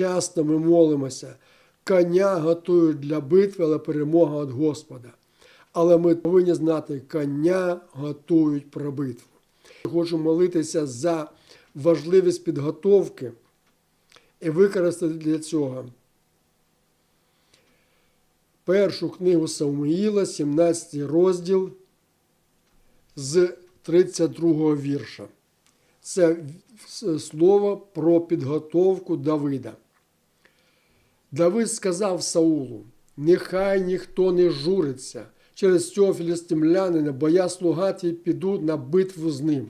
часто ми молимося. Коня готують для битви, але перемога від Господа. Але ми повинні знати, коня готують про битву. Хочу молитися за важливість підготовки і використати для цього першу книгу Самуїла, 17 розділ з 32 вірша. Це слово про підготовку Давида. Давид сказав Саулу: нехай ніхто не журиться через цього філістимлянина, бо я слуга твій піду на битву з ним.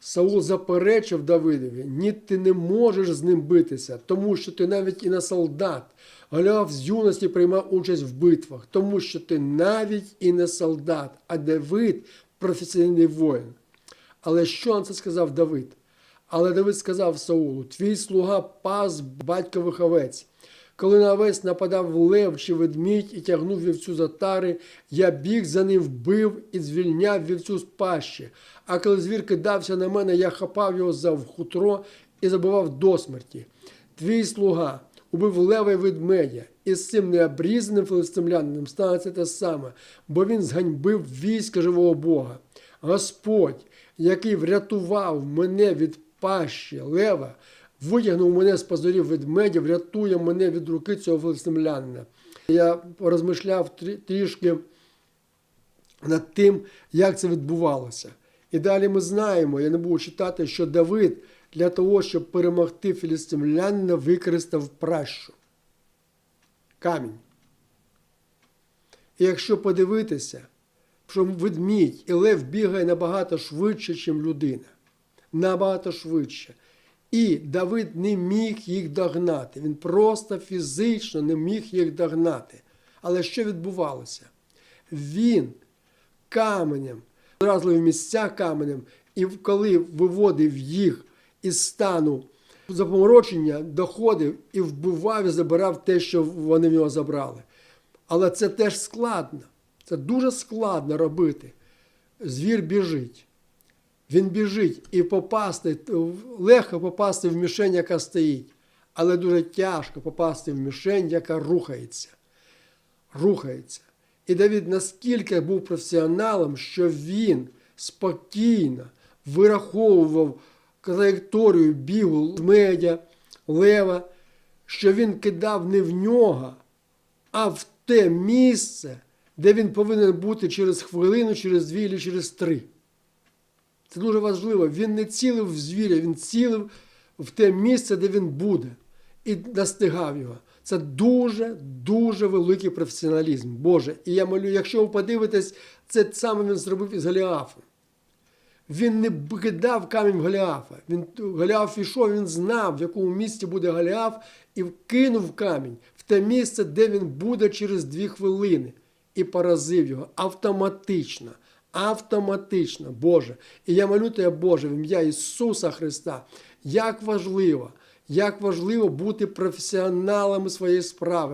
Саул заперечив Давидові, ні, ти не можеш з ним битися, тому що ти навіть і на солдат. Голіаф з юності приймав участь в битвах, тому що ти навіть і не солдат, а Давид професійний воїн. Але що на це сказав Давид? Але Давид сказав Саулу: Твій слуга пас батькових овець. Коли на овець нападав лев чи ведмідь і тягнув вівцю за тари, я біг за ним вбив і звільняв вівцю з пащі. А коли звір кидався на мене, я хапав його за хутро і забивав до смерті. Твій слуга убив лева й ведмедя, і з цим необрізаним филистимлянином станеться те саме, бо він зганьбив війська живого Бога. Господь, який врятував мене від пащі лева, витягнув мене з позорів ведмедя, врятує мене від руки цього филистимлянина. Я порозмишляв трі- трішки над тим, як це відбувалося. І далі ми знаємо, я не буду читати, що Давид для того, щоб перемогти філістимлянина, використав пращу. Камінь. І якщо подивитися, що ведмідь і лев бігає набагато швидше, ніж людина. Набагато швидше. І Давид не міг їх догнати. Він просто фізично не міг їх догнати. Але що відбувалося? Він каменем, вразливі місця каменем, і коли виводив їх із стану запоморочення, доходив і вбивав і забирав те, що вони в нього забрали. Але це теж складно. Це дуже складно робити. Звір біжить. Він біжить і попасти, легко попасти в мішень, яка стоїть, але дуже тяжко попасти в мішень, яка рухається. Рухається. І Давид наскільки був професіоналом, що він спокійно вираховував траєкторію бігу медя, лева, що він кидав не в нього, а в те місце, де він повинен бути через хвилину, через дві чи через три. Це дуже важливо. Він не цілив в звіря, він цілив в те місце, де він буде, і настигав його. Це дуже дуже великий професіоналізм. Боже. І я молю, якщо ви подивитесь, це саме він зробив із Голіафом. Він не кидав камінь Голіафа. Він, Голіаф ішов, він знав, в якому місці буде Голіаф, і кинув камінь в те місце, де він буде через дві хвилини, і поразив його автоматично. Автоматично, Боже. І я молю тебе, Боже, в ім'я Ісуса Христа, як важливо, як важливо бути професіоналами своєї справи.